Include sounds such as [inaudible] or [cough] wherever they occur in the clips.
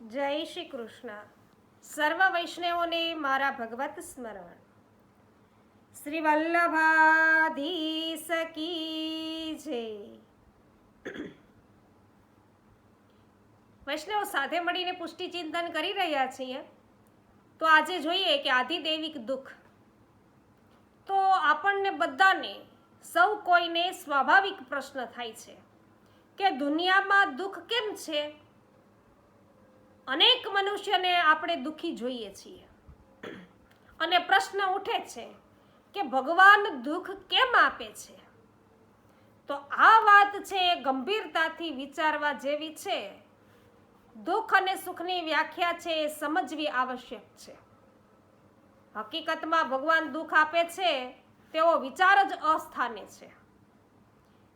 જય શ્રી કૃષ્ણ. સર્વ વૈષ્ણવોને મારા ભગવત સ્મરણ. શ્રી વલ્લભાધી કી જય. વૈષ્ણવ સાથે મળીને પુષ્ટિ ચિંતન કરી રહ્યા છીએ. તો આજે જોઈએ કે આધિદૈવિક દુઃખ. તો આપણને બધાને સૌ કોઈને સ્વાભાવિક પ્રશ્ન થાય છે કે દુનિયામાં દુઃખ કેમ છે? અનેક મનુષ્યને આપણે દુઃખી જોઈએ છીએ. અને પ્રશ્ન ઉઠે છે કે ભગવાન દુઃખ કેમ આપે છે? તો આ વાત છે ગંભીરતાથી વિચારવા જેવી છે. દુઃખ અને સુખની વ્યાખ્યા છે એ સમજવી આવશ્યક છે. હકીકતમાં ભગવાન દુઃખ આપે છે તેવો વિચાર જ અસ્થાને છે.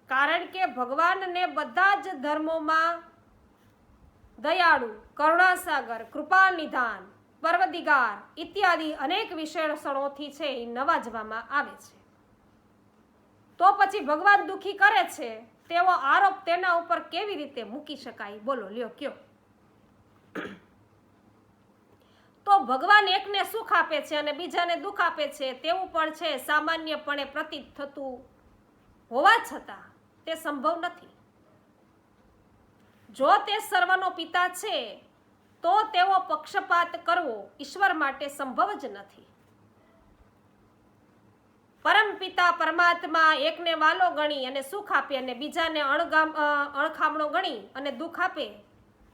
કારણ કે ભગવાનને બધા જ ધર્મોમાં દયાળુ કરુણાસાગર કૃપા નિધાન પર્વદિગાર ઇત્યાદિ અનેક વિશેષણોથી છે એ નવાજવામાં આવે છે. તો પછી ભગવાન દુઃખી કરે છે, તેવો આરોપ તેના ઉપર કેવી રીતે મૂકી શકાય? બોલો, લ્યો, કયો? તો ભગવાન એકને સુખ આપે છે અને બીજાને દુઃખ આપે છે, તેવું પણ છે, સામાન્યપણે પ્રતીત થતું હોવા છતાં તે સંભવ નથી. જો તે સર્વનો પિતા છે તો તેઓ પક્ષપાત કરવો ઈશ્વર માટે સંભવ જ નથી. પરમ પિતા પરમાત્મા એકને વાલો ગણી અને સુખ આપે અને બીજાને અણગામ અણખામણો ગણી અને દુઃખ આપે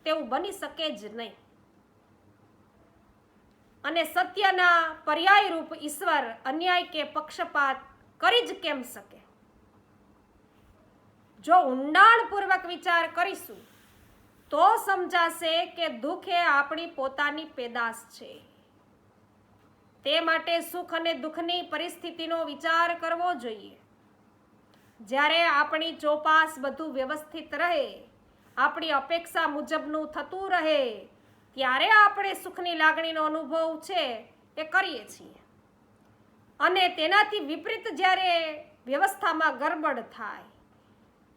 તેવું બની શકે જ નહીં. અને સત્યના પર્યાય રૂપ ઈશ્વર અન્યાય કે પક્ષપાત કરી જ કેમ શકે? જો ઊંડાણપૂર્વક વિચાર કરીશું તો સમજાશે કે દુઃખ એ આપણી પોતાની પેદાશ છે. તે માટે સુખ અને દુઃખની પરિસ્થિતિનો વિચાર કરવો જોઈએ. જ્યારે આપણી ચોપાસ બધું વ્યવસ્થિત રહે, આપણી અપેક્ષા મુજબનું થતું રહે, ત્યારે આપણે સુખની લાગણીનો અનુભવ છે એ કરીએ છીએ. અને તેનાથી વિપરીત જ્યારે વ્યવસ્થામાં ગરબડ થાય,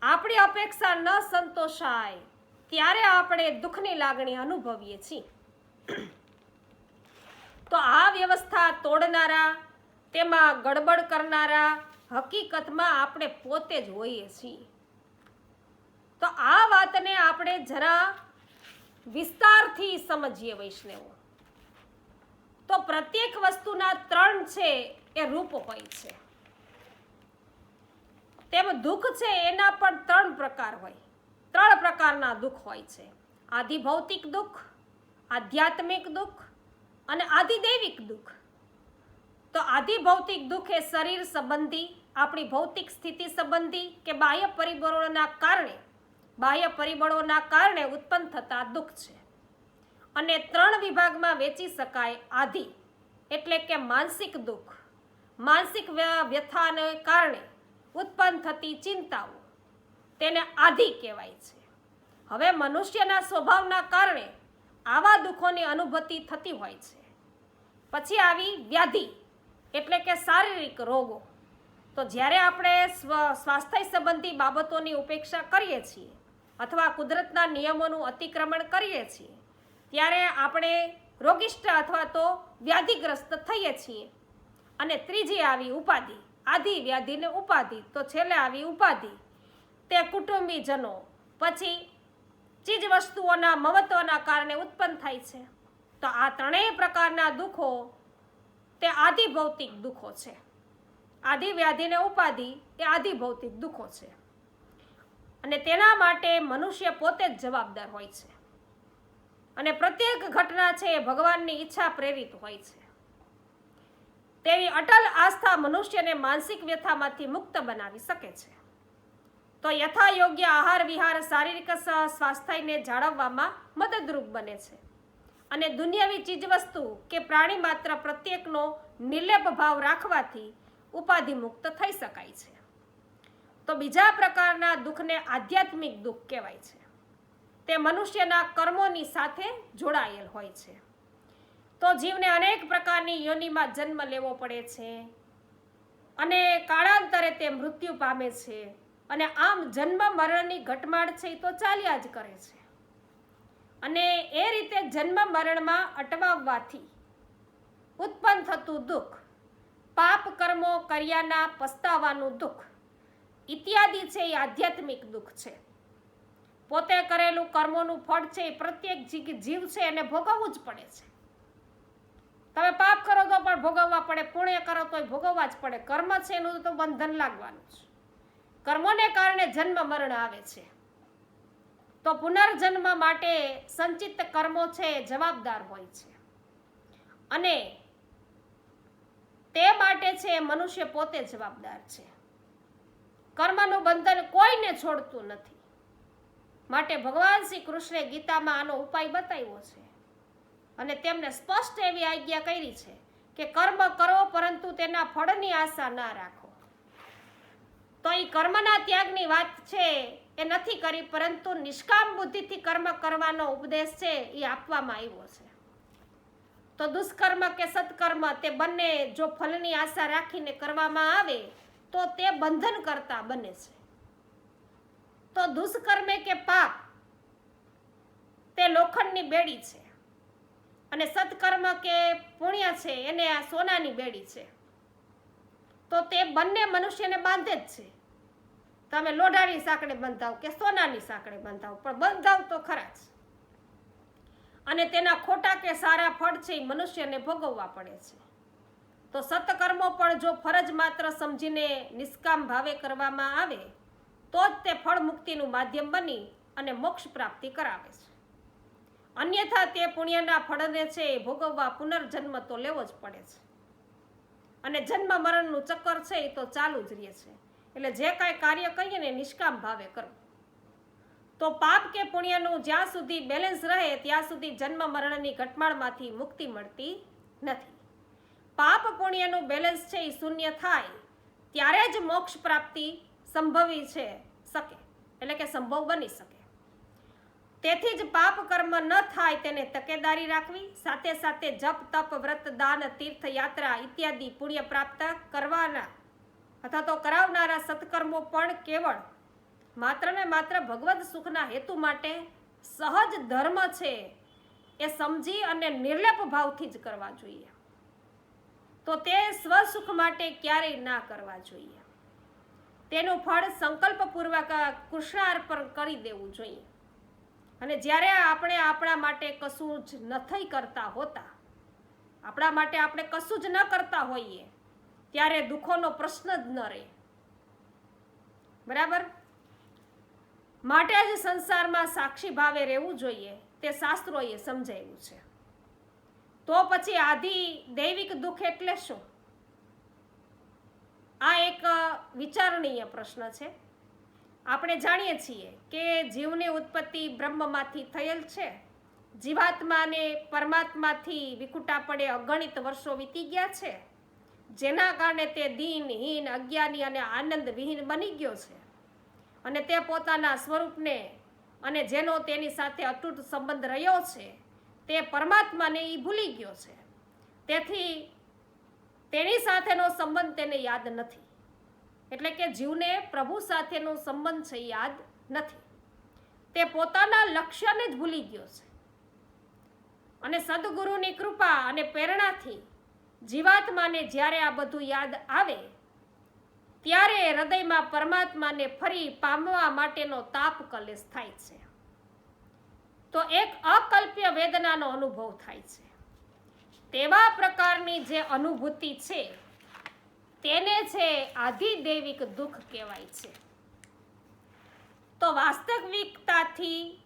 આપણી અપેક્ષા ન સંતોષાય ત્યારે આપણે દુઃખની લાગણી અનુભવીએ છીએ. તો આ વ્યવસ્થા તોડનારા, તેમાં ગડબડ કરનારા, હકીકતમાં આપણે પોતે જ હોઈએ છીએ. તો આ વાતને આપણે જરા વિસ્તારથી સમજીએ વૈષ્ણવો. તો પ્રત્યેક વસ્તુના ત્રણ છે એ રૂપ હોય છે. તેમ દુઃખ છે એના પણ ત્રણ પ્રકાર હોય. ત્રણ પ્રકારના દુઃખ હોય છે. આધિભૌતિક દુઃખ, આધ્યાત્મિક દુઃખ અને આધિદૈવિક દુઃખ. તો આધિભૌતિક દુઃખ એ શરીર સંબંધી, આપણી ભૌતિક સ્થિતિ સંબંધી કે બાહ્ય પરિબળોના કારણે, બાહ્ય પરિબળોના કારણે ઉત્પન્ન થતા દુઃખ છે. અને ત્રણ વિભાગમાં વેચી શકાય આધિ, એટલે કે માનસિક દુઃખ. માનસિક વ્ય- વ્યથાને કારણે ઉત્પન્ન થતી ચિંતાઓ. તેને આધિ કહેવાય છે. હવે મનુષ્યના સ્વભાવના કારણે આવા દુઃખોની અનુભૂતિ થતી હોય છે. પછી આવી વ્યાધિ, એટલે કે શારીરિક રોગો. તો જ્યારે આપણે સ્વ, સ્વાસ્થ્ય સંબંધી બાબતોની ઉપેક્ષા કરીએ છીએ, અથવા કુદરતના નિયમોનું અતિક્રમણ કરીએ છીએ, ત્યારે આપણે રોગિષ્ટ અથવા તો વ્યાધિગ્રસ્ત થઈએ છીએ. અને ત્રીજી આવી ઉપાધિ, આધિ વ્યાધિને ઉપાધિ. તો છેલ્લે આવી ઉપાધિ તે કુટુંબીજનો. પછી ચીજ વસ્તુઓના મહત્વના કારણે ઉત્પન્ન થાય છે. તો આ ત્રણેય પ્રકારના દુઃખો તે આધિભૌતિક દુઃખો છે. આધિ વ્યાધિને ઉપાધિ એ આધિભૌતિક દુઃખો છે. અને તેના માટે મનુષ્ય પોતે જ જવાબદાર હોય છે. અને પ્રત્યેક ઘટના છે એ ભગવાનની ઈચ્છા પ્રેરિત હોય છે. તેવી અટલ આસ્થા મનુષ્યને માનસિક વ્યથામાંથી મુક્ત બનાવી શકે છે. તો યથા યોગ્ય આહાર, વિહાર, શારીરિક સ્વાસ્થ્યને જાળવવામાં મદદરૂપ બને છે. અને દુનિયાવી ચીજવસ્તુ કે પ્રાણી માત્ર પ્રત્યેકનો નિર્લેપ ભાવ રાખવાથી ઉપાધિ મુક્ત થઈ શકાય છે. તો બીજા પ્રકારના દુઃખને આધ્યાત્મિક દુઃખ કહેવાય છે. તે મનુષ્યના કર્મોની સાથે જોડાયેલ હોય છે. તો જીવને અનેક પ્રકારની યોનિમાં જન્મ લેવો પડે છે. અને કાળાંતરે તે મૃત્યુ પામે છે. અને આમ જન્મ મરણની ઘટમાળ છે એ તો ચાલ્યા જ કરે છે. અને એ રીતે જન્મ મરણમાં અટવાવવાથી ઉત્પન્ન થતું દુઃખ, પાપ કર્મો કર્યાના પસ્તાવાનું દુઃખ, ઇત્યાદિ છે એ આધ્યાત્મિક દુઃખ છે. પોતે કરેલું કર્મોનું ફળ છે એ પ્રત્યેક જીવ છે એને ભોગવવું જ પડે છે. તમે પાપ કરો તો પણ ભોગવવા પડે, પુણ્ય કરો તોય ભોગવવા જ પડે. કર્મ છે એનું તો બંધન લાગવાનું છે કર્મોને કારણે જન્મ મરણ આવે છે. તો પુનર્જન્મ માટે સંચિત કર્મો છે, જવાબદાર હોય છે. અને તે માટે છે, મનુષ્ય પોતે જવાબદાર છે. કર્મનું બંધન કોઈને છોડતું નથી. માટે ભગવાન શ્રી કૃષ્ણે ગીતામાં આનો ઉપાય બતાવ્યો છે. અને તેમને સ્પષ્ટ એવી આજ્ઞા કરી છે કે કર્મ કરો, પરંતુ તેના ફળની આશા ના રાખો. તો એ કર્મના ત્યાગની વાત છે, એ નથી કરી, પરંતુ નિષ્કામ બુદ્ધિથી કર્મ કરવાનો ઉપદેશ છે એ આપવામાં આવ્યો છે. તો દુષ્કર્મ કે સત્કર્મ તે બંને જો ફલની આશા રાખીને કરવામાં આવે, તો તે બંધન કરતા બને છે. તો દુષ્કર્મે કે પાપ, તે લોખંડની બેડી છે. અને સત્કર્મ કે પુણ્ય છે, એને આ સોનાની બેડી છે. તો તે બંને મનુષ્યને બાંધે જ છે. તમે લોઢાની સાંકળે બંધાવ કે સોનાની સાંકળે બંધાવ પણ બંધાવ તો ખરા જ. અને તેના ખોટા કે સારા ફળ છે એ મનુષ્યને ભોગવવા પડે છે. તો સત્કર્મો પણ જો ફરજ માત્ર સમજીને નિષ્કામ ભાવે કરવામાં આવે, તો જ તે ફળ મુક્તિનું માધ્યમ બની અને મોક્ષ પ્રાપ્તિ કરાવે છે. અન્યથા તે પુણ્યના ફળને છે એ ભોગવવા પુનર્જન્મ તો લેવો જ પડે છે. અને જન્મ મરણનું ચક્કર છે એ તો ચાલુ જ રહે છે. એટલે જે કાંઈ કાર્ય કરીએ ને નિષ્કામ ભાવે કરવું. તો પાપ કે પુણ્યનું જ્યાં સુધી બેલેન્સ રહે, ત્યાં સુધી જન્મ મરણની ઘટમાળમાંથી મુક્તિ મળતી નથી. પાપ પુણ્યનું બેલેન્સ છે એ શૂન્ય થાય, ત્યારે જ મોક્ષ પ્રાપ્તિ સંભવી છે, શકે. એટલે કે સંભવ બની શકે. તેથી જ પાપ કર્મ ન થાય તેને તકેદારી રાખવી, સાથે સાથે જપ, તપ, વ્રત, દાન, તીર્થ, યાત્રા, ઇત્યાદિ પુણ્ય પ્રાપ્ત કરવાના અથવા તો કરાવનારા સત્કર્મો પણ કેવળ માત્ર ને માત્ર ભગવત સુખના હેતુ માટે સહજ ધર્મ છે એ સમજી અને નિર્લેપ ભાવથી જ કરવા જોઈએ. તો તે સ્વસુખ માટે ક્યારેય ના કરવા જોઈએ. તેનું ફળ સંકલ્પપૂર્વક કૃષ્ણાર્પણ કરી દેવું જોઈએ. અને જ્યારે આપણે આપણા માટે કશું જ નથી કરતા હોતા, આપણા માટે આપણે કશું જ ન કરતા હોઈએ ત્યારે દુઃખોનો પ્રશ્ન જ ન રહે. બરાબર? માટે જ સંસારમાં સાક્ષી ભાવે રહેવું જોઈએ, તે શાસ્ત્રોએ સમજાવ્યું છે. તો પછી આધી દૈવિક દુઃખ એટલે શું? આ એક વિચારણીય પ્રશ્ન છે. આપણે જાણીએ છીએ કે જીવની ઉત્પત્તિ બ્રહ્મમાંથી થયેલ છે. જીવાત્માને પરમાત્માથી વિકુટા પડે અગણિત વર્ષો વીતી ગયા છે. જેના કારણે તે દિનહીન અજ્ઞાની અને આનંદ વિહીન બની ગયો છે. અને તે પોતાના સ્વરૂપને અને જેનો તેની સાથે અતૂટ સંબંધ રહ્યો છે, તે પરમાત્માને એ ભૂલી ગયો છે. તેથી તેની સાથેનો સંબંધ તેને યાદ નથી. એટલે કે જીવને પ્રભુ સાથેનો સંબંધ છે યાદ નથી. તે પોતાના લક્ષ્યને જ ભૂલી ગયો છે. અને સદગુરુની કૃપા અને પ્રેરણાથી જીવાત્માને જ્યારે આ બધું યાદ આવે, ત્યારે હૃદયમાં પરમાત્માને ફરી પામવા માટેનો તાપ કલેશ થાય છે. તો એક અકલ્પ્ય વેદનાનો અનુભવ થાય છે. તેવા પ્રકારની જે અનુભૂતિ છે, તેને છે આધિદૈવિક દુઃખ કહેવાય છે. તો વાસ્તવિકતાથી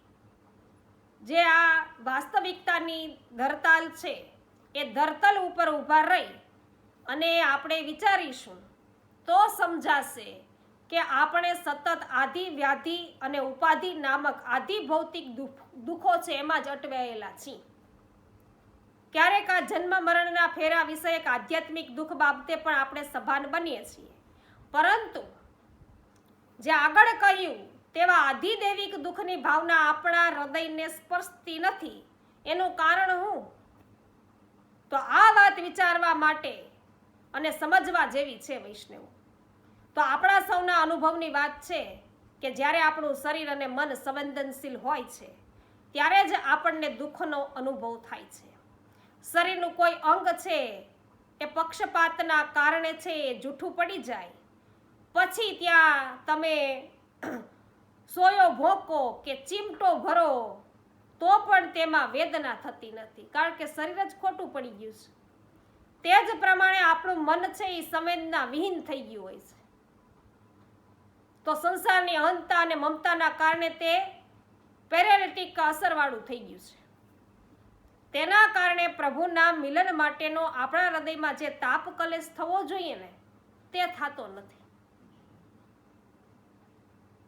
જે આ વાસ્તવિકતાની ધરતાલ છે એ ધરતલ ઉપર ઊભા રહી અને આપણે વિચારીશું, તો સમજાશે કે આપણે સતત આધિ વ્યાધિ અને ઉપાધિ નામક આધિ ભૌતિક દુઃખ છે એમાં જ અટવાયેલા છીએ. ક્યારેક આ જન્મ મરણના ફેરા વિષયક આધ્યાત્મિક દુઃખ બાબતે પણ આપણે સભાન બનીએ છીએ. પરંતુ જે આગળ કહ્યું, તેવા આધિદેવિક દુઃખની ભાવના આપણા હૃદયને સ્પર્શતી નથી. એનું કારણ હું? તો આ વાત વિચારવા માટે અને સમજવા જેવી છે વૈષ્ણવ. તો આપણા સૌના અનુભવની વાત છે કે જ્યારે આપણું શરીર અને મન સંવેદનશીલ હોય છે, ત્યારે જ આપણને દુઃખનો અનુભવ થાય છે. શરીરનું કોઈ અંગ છે એ પક્ષપાતના કારણે છે એ જૂઠું પડી જાય. પછી ત્યાં તમે સોયો ભોંકો કે ચીમટો ભરો તો પણ તેમાં વેદના થતી નથી, કારણ કે શરીર જ ખોટું પડી ગયું છે. તે જ પ્રમાણે આપણું મન છે એ સંવેદના વિહીન થઈ ગયું હોય છે. તો સંસારની અહંતા અને મમતાના કારણે તે પેરેલિટિક અસરવાળું થઈ ગયું છે. તેના કારણે પ્રભુના મિલન માટેનો આપણા હૃદયમાં જે તાપ કલેશ થવો જોઈએ ને, તે થતો નથી.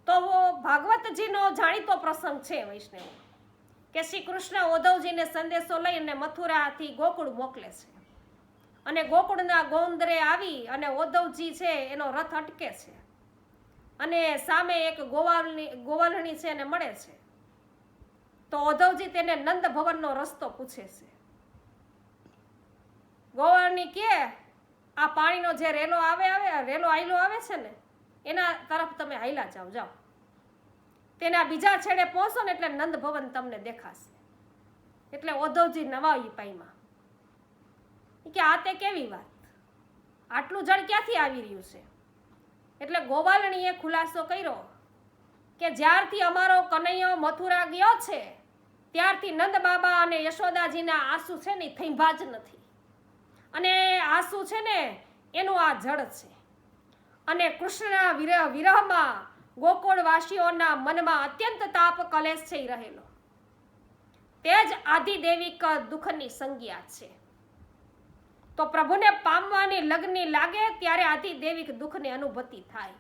તો ભાગવતજીનો જાણીતો પ્રસંગ છે વૈષ્ણવ. કે શ્રી કૃષ્ણ ઉદ્ધવજીને સંદેશો લઈને મથુરાથી ગોકુળ મોકલે છે. અને ગોકુળના ગોંદરે આવી અને ઉદ્ધવજી છે એનો રથ અટકે છે. અને સામે એક ગોવાલની, ગોવાલણી છે એને મળે છે. તો ઉદ્ધવજી તેને નંદ ભવનનો રસ્તો પૂછે છે. ગોવાળની કે, આ પાણીનો જે રેલો આવે આવે રેલો આયલો આવે છે ને, એના તરફ તમે હાઈલા જાઓ જાઓ. તેના બીજા છેડે પહોંચો ને એટલે નંદ ભવન તમને દેખાશે. એટલે ઓધવજી નવા પાઈમાં કે આ તે કેવી વાત? આટલું જળ ક્યાંથી આવી રહ્યું છે? એટલે ગોવાલણીએ ખુલાસો કર્યો કે જ્યારથી અમારો કનૈયો મથુરા ગયો છે, ત્યારથી નંદ બાબા અને યશોદાજીના આંસુ છે ને થઈભા જ નથી. અને આંસુ છે ને એનું આ જળ છે. અને કૃષ્ણના વિરહ વિરહમાં ગોકુળવાસીઓના મનમાં અત્યંત તાપ કલેશ થઈ રહેલો. તે જ આદિદેવિક દુઃખની સંજ્ઞા છે. તો પ્રભુને પામવાની લગ્ની લાગે ત્યારે આદિદેવિક દુઃખની અનુભૂતિ થાય.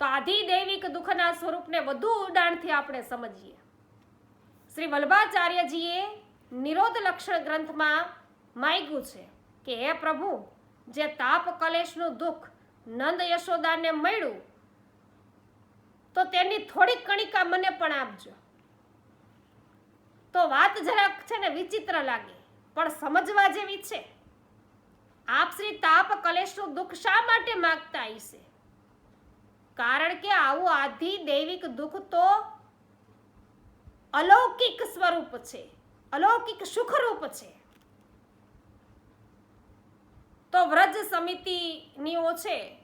તો આદિદેવિક દુઃખના સ્વરૂપને વધુ ઉડાણથી આપણે સમજીએ. શ્રી વલ્ભાચાર્યજીએ નિરોધ લક્ષણ ગ્રંથમાં માગ્યું છે કે, હે પ્રભુ, જે તાપ કલેશનું દુઃખ નંદ યશોદાને મળ્યું, તો તેની થોડીક કણિકા મને પણ આપજો. તો વાત જરાક છે ને વિચિત્ર લાગે, પણ સમજવા જેવી છે. આપ શ્રી તાપ કલેશનું દુઃખ શા માટે માગતા હશે? કારણ કે આવું આધિ દૈવિક દુઃખ તો અલૌકિક સ્વરૂપ છે, અલૌકિક સુખરૂપ છે. તો વ્રજ સમિતિનીઓ છે.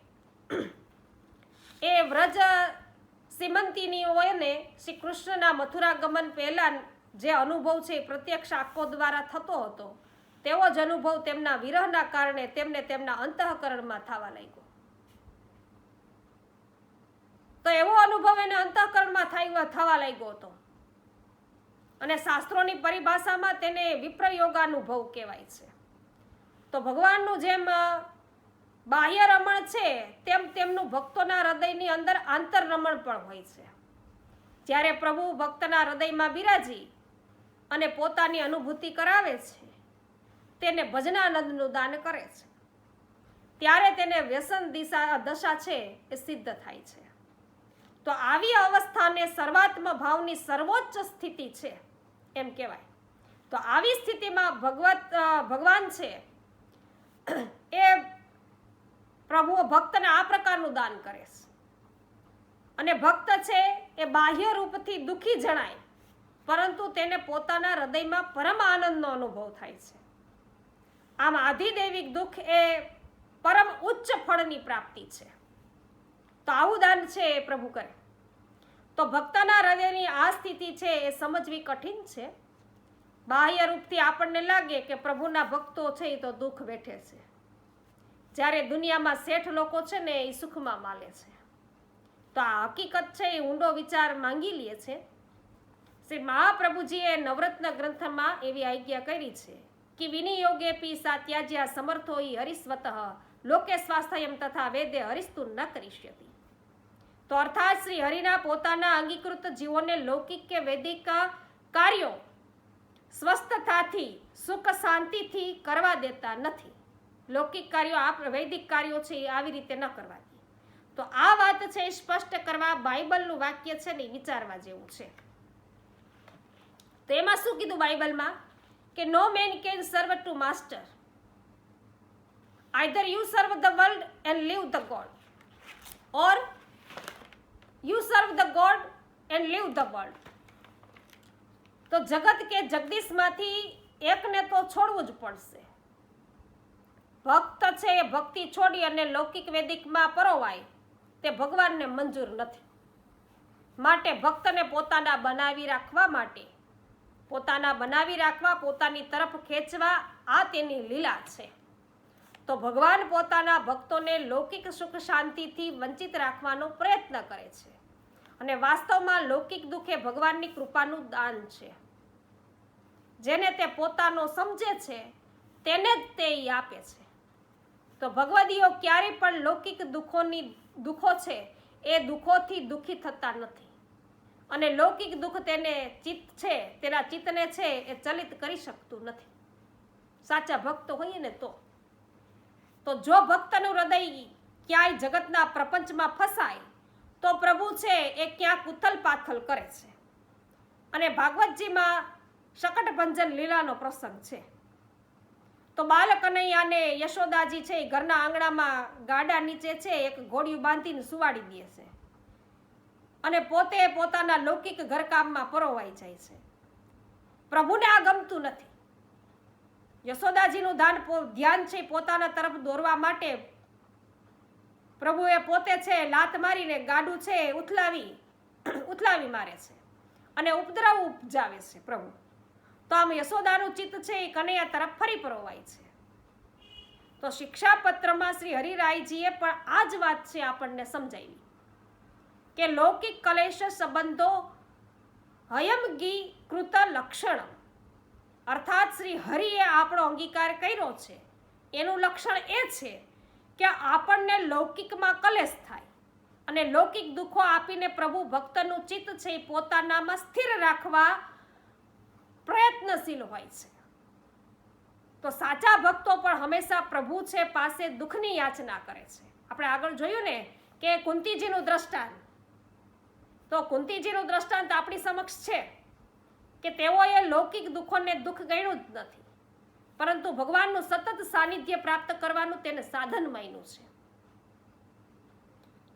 એ વ્રજ શ્રીમંતીનીઓએ ને શ્રી કૃષ્ણના મથુરા ગમન પહેલાં જે અનુભવ છે એ પ્રત્યક્ષ આંખો દ્વારા થતો હતો. તેવો જ અનુભવ તેમના વિરહના કારણે તેમને તેમના અંતઃકરણમાં થવા લાગ્યો. તો એવો અનુભવ એને અંતઃકરણમાં થવા લાગ્યો હતો. અને શાસ્ત્રોની પરિભાષામાં તેને વિપ્રયોગાનુભવ કહેવાય છે. તો ભગવાનનું જેમ બાહ્ય રમણ છે, તેમ તેમનું ભક્તોના હૃદયની અંદર આંતર રમણ પણ હોય છે. જ્યારે પ્રભુ ભક્તના હૃદયમાં બિરાજી અને પોતાની અનુભૂતિ કરાવે છે, તેને ભજનાનંદનું દાન કરે છે. ત્યારે તેને વ્યસન દિશા, દશા છે એ સિદ્ધ થાય છે. તો આવી અવસ્થાને સર્વાત્મ ભાવની સર્વોચ્ચ સ્થિતિ છે, એમ કહેવાય. તો આવી સ્થિતિમાં ભગવત ભગવાન છે એ પ્રભુ ભક્તને આ પ્રકારનું દાન કરે છે. અને ભક્ત છે એ બાહ્ય રૂપથી દુઃખી જણાય, પરંતુ તેને પોતાના હૃદયમાં પરમ આનંદનો અનુભવ થાય છે. આમ આધિદૈવિક દુઃખ એ પરમ ઉચ્ચ ફળની પ્રાપ્તિ છે. તો આવું દાન છે એ પ્રભુ કરે. તો ભક્તના હૃદયની આ સ્થિતિ છે એ સમજવી કઠિન છે. બાહ્ય રૂપથી આપણને લાગે કે પ્રભુના ભક્તો છે એ તો દુઃખ વેઠે છે. જ્યારે દુનિયામાં શેઠ લોકો છે ને એ સુખમાં માલે છે. તો આ હકીકત છે એ ઊંડો વિચાર માંગી લે છે. શ્રી મહાપ્રભુજીએ નવરત્ન ગ્રંથમાં એવી આજ્ઞા કરી છે કે વિનિયોગે પી સાત્યાજ્યા સમર્થો હરિસ્વત, લોકે સ્વાસ્થ્યમ તથા વેદે હરિસ્તુ ન કરીષ્યતિ તો અર્થાત શ્રી હરિના પોતાના અંગીકૃત જીવોને લૌકિક કે વૈદિક કાર્યો સ્વસ્થતાથી, સુખ શાંતિથી કરવા દેતા નથી. લૌકિક કાર્યો આ વૈદિક કાર્યો છે એ આવી રીતે ન કરવા દે. તો આ વાત છે એ સ્પષ્ટ કરવા બાઇબલનું વાક્ય છે ને વિચારવા જેવું છે. તો એમાં શું કીધું બાઇબલમાં? કે no man can serve two master either you serve the world and leave the God or you serve the God and leave the world તો જગત કે જગદીશમાંથી એકને તો છોડવું જ પડશે. ભક્ત છે એ ભક્તિ છોડી અને લૌકિક વેદિકમાં પરોવાય, તે ભગવાનને મંજૂર નથી. માટે ભક્તને પોતાના બનાવી રાખવા માટે, પોતાના બનાવી રાખવા, પોતાની તરફ ખેંચવા, આ તેની લીલા છે. તો ભગવાન પોતાના ભક્તોને લૌકિક સુખ શાંતિથી વંચિત રાખવાનો પ્રયત્ન કરે છે. અને વાસ્તવમાં લૌકિક દુઃખ એ ભગવાનની કૃપાનું દાન છે. જેને તે પોતાનો સમજે છે, તેને જ તે આપે છે. તો ભગવદીઓ ક્યારેય પણ લૌકિક દુઃખોની દુઃખો છે, એ દુઃખોથી દુઃખી થતા નથી. અને લૌકિક દુઃખ તેને ચિત્ત છે, તેના ચિત્તને છે, એ ચલિત કરી શકતું નથી. સાચા ભક્ત હોઈએ ને તો. તો જો ભક્તનું હૃદય ક્યાંય જગતના પ્રપંચમાં ફસાય તો પ્રભુ છે એ ક્યાંક ઉથલ પાથલ કરે છે. અને ભાગવતજીમાં શકટભંજન લીલાનો પ્રસંગ છે. તો બાલક કનૈયાને યશોદાજી છે ઘરના આંગણામાં ગાડા નીચે છે, એક ઘોડિયું બાંધીને સુવાડી દે છે. અને પોતે પોતાના લૌકિક ઘરકામમાં પરોવાઈ જાય છે. પ્રભુને આ ગમતું નથી. યશોદાજીનું ધ્યાન છે પોતાના તરફ દોરવા માટે પ્રભુએ પોતે છે, લાત મારીને ગાડું છે, ઉથલાવી [clears throat] ઉથલાવી મારે છે અને ઉપદ્રવ ઉપજાવે છે પ્રભુ. તો આમ યશોદાનું ચિત્ત છે, એ કનૈયા તરફ ફરી પરોવાય છે. તો શિક્ષાપત્રમાં શ્રી હરિરાયજીએ પણ આ જ વાત છે આપણને સમજાવી, કે લૌકિક કલેશ સંબંધો હયમગી કૃત લક્ષણ. અર્થાત શ્રી હરિએ આપણો અંગીકાર કર્યો છે. એનું લક્ષણ એ છે કે આપણને લૌકિકમાં કલેશ થાય અને લૌકિક દુઃખો આપીને પ્રભુ ભક્તનું ચિત્ત છે એ પોતાનામાં સ્થિર રાખવા પ્રયત્નશીલ હોય છે. તો સાચા ભક્તો પણ હંમેશા પ્રભુ છે પાસે દુઃખની યાચના કરે છે. આપણે આગળ જોયું ને કે કુંતીજીનું દ્રષ્ટાંત. તો કુંતીજીનું દ્રષ્ટાંત આપણી સમક્ષ છે કે તેઓએ લૌકિક દુઃખોને દુઃખ ગણ્યું જ નથી. પરંતુ ભગવાનનું સતત સાનિધ્ય પ્રાપ્ત કરવાનું તેને સાધન માન્યું છે.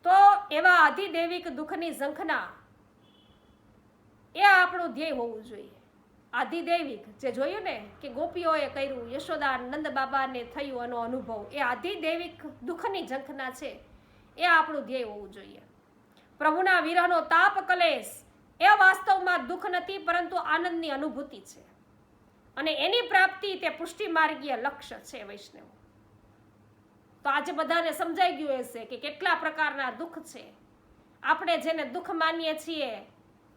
તો એવા અધિદૈવિક દુઃખની ઝંખના એ આપણું ધ્યેય હોવું જોઈએ. આધિદૈવિક જે જોયું ને કે ગોપીઓએ કર્યું યશોદા નંદ બાબાને થયું એનો અનુભવ, એ આધિદૈવિક દુઃખની ઝંખના છે, એ આપણું ધ્યેય હોવું જોઈએ. પ્રભુના વિરહનો તાપ કલેશ એ વાસ્તવમાં દુઃખ નથી, પરંતુ આનંદની અનુભૂતિ છે. અને એની પ્રાપ્તિ તે પુષ્ટિ માર્ગીય લક્ષ્ય છે વૈષ્ણવ. તો આજે બધાને સમજાઈ ગયું હશે કે કેટલા પ્રકારના દુઃખ છે. આપણે જેને દુઃખ માનીએ છીએ,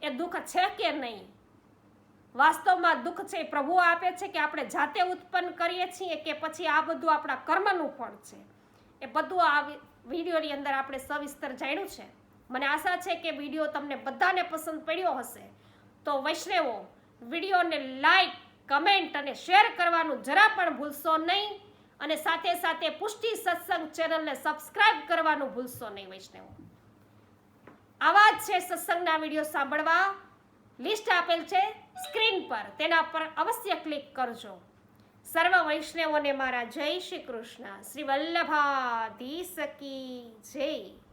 એ દુઃખ છે કે નહીં? વાસ્તવમાં દુઃખ છે એ પ્રભુ આપે છે કે આપણે જાતે ઉત્પન્ન કરીએ છીએ કે પછી આ બધું આપણા કર્મનું ફળ છે? એ બધું આ વિડીયોની અંદર આપણે સવિસ્તર જાણ્યું છે. મને આશા છે કે વીડિયો તમને બધાને પસંદ પડ્યો હશે. તો વૈષ્ણવો, વિડીયોને લાઈક કમેન્ટ અને શેર કરવાનું જરા પણ ભૂલશો નહીં. અને સાથે સાથે પુષ્ટિ સત્સંગ ચેનલને સબસ્ક્રાઇબ કરવાનું ભૂલશો નહીં વૈષ્ણવો. આવા જ છે સત્સંગના વીડિયો સાંભળવા. લિસ્ટ આપેલ છે સ્ક્રીન પર. તેના પર અવશ્ય ક્લિક કરજો. સર્વ વૈષ્ણવોને મારા જય શ્રી કૃષ્ણ. શ્રી વલ્લભાધીશ સકી જય.